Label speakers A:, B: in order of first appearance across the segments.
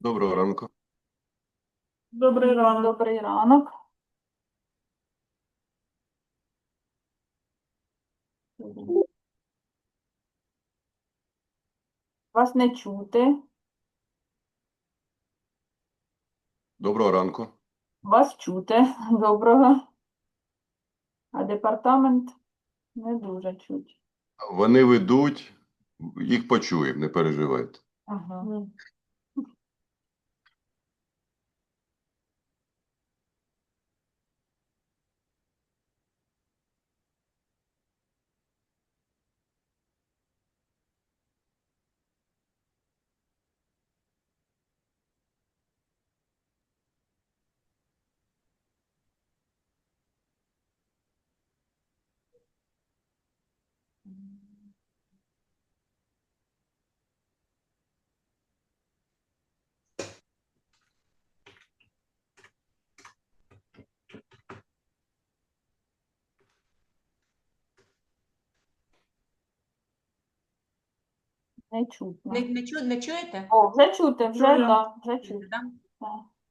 A: Доброго ранку.
B: Добрий ранок.
C: Добрий ранок. Вас не чути.
A: Доброго ранку.
C: Вас чути. Доброго. А департамент не дуже чуть.
A: Вони ведуть, їх почуємо, не переживайте.
C: Ага. Не чутно.
D: Не, не, чу, не чуєте?
C: О, вже чути, вже,
B: Чую.
C: да, вже чути.
D: Да?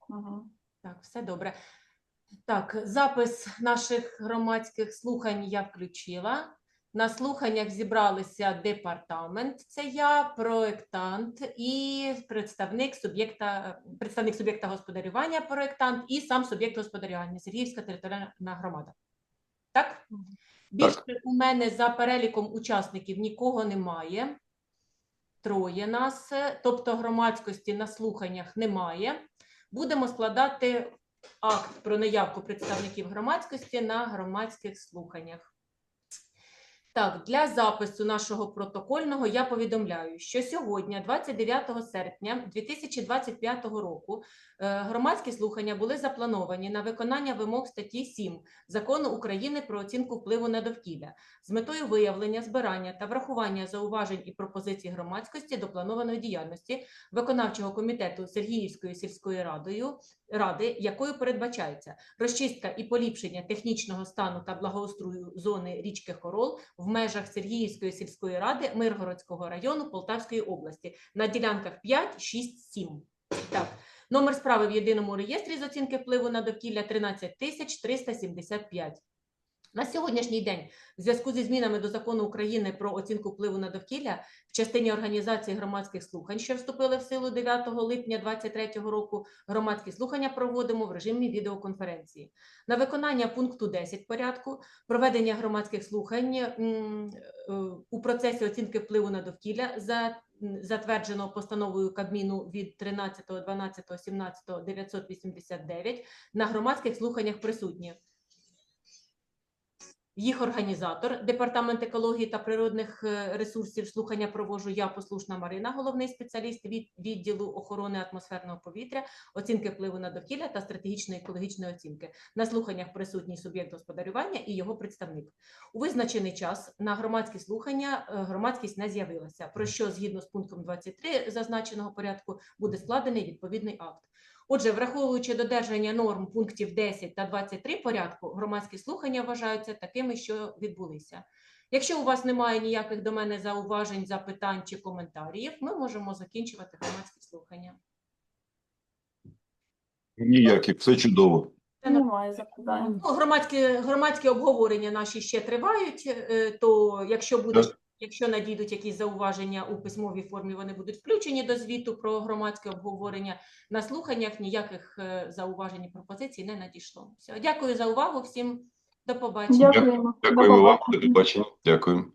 C: Угу.
D: Так, все добре. Так, запис наших громадських слухань я включила. На слуханнях зібралися департамент, це я, проєктант і представник суб'єкта, представник суб'єкта господарювання, проєктант і сам суб'єкт господарювання Сергіївська територіальна громада. Так? Більше у мене за переліком учасників нікого немає. Троє нас, е, тобто громадськості на слуханнях немає. Будемо складати акт про наявку представників громадськості на громадських слуханнях. Так, для запису нашого протокольного я повідомляю, що сьогодні, 29 серпня 2025 року, е, громадські слухання були заплановані на виконання вимог статті 7 Закону України про оцінку впливу на довкілля з метою виявлення, збирання та врахування зауважень і пропозицій громадськості до планованої діяльності виконавчого комітету Сергіївської сільської радою ради, якою передбачається розчистка і поліпшення технічного стану та благоустрою зони річки Хорол в межах Сергіївської сільської ради Миргородського району Полтавської області на ділянках 5, 6, 7. Так. Номер справи в єдиному реєстрі з оцінки впливу на довкілля 13 тисяч 375. На сьогоднішній день, в зв'язку зі змінами до закону України про оцінку впливу на довкілля в частині організації громадських слухань, що вступили в силу 9 липня 2023 року, громадські слухання проводимо в режимі відеоконференції. На виконання пункту 10 порядку проведення громадських слухань е, у процесі оцінки впливу на довкілля за затверджено постановою Кабміну від 13.12.17 989 на громадських слуханнях присутні їх організатор, департамент екології та природних е, ресурсів. Слухання проводжу я, послушна Марина, головний спеціаліст від відділу охорони атмосферного повітря, оцінки впливу на довкілля та стратегічної екологічної оцінки. На слуханнях присутній суб'єкт господарювання і його представник. У визначений час на громадські слухання е, громадськість не з'явилася. Про що згідно з пунктом 23 зазначеного порядку буде складений відповідний акт. Отже, враховуючи додержання норм пунктів 10 та 23 порядку, громадські слухання вважаються такими, що відбулися. Якщо у вас немає ніяких до мене зауважень, запитань чи коментарів, ми можемо закінчувати громадські слухання.
A: Ніякі, все чудово.
D: Це
C: Немає запитань.
D: Ну, громадські, громадські обговорення наші ще тривають, е, то якщо буде,
A: Так.
D: Якщо надійдуть якісь зауваження у письмовій формі, вони будуть включені до звіту про громадське обговорення. На слуханнях ніяких е, зауважень і пропозицій не надійшло. Все, дякую за увагу всім. До побачення.
C: Дякуємо.
A: Дякуємо вам. До
C: побачення.
A: побачення. Дякую.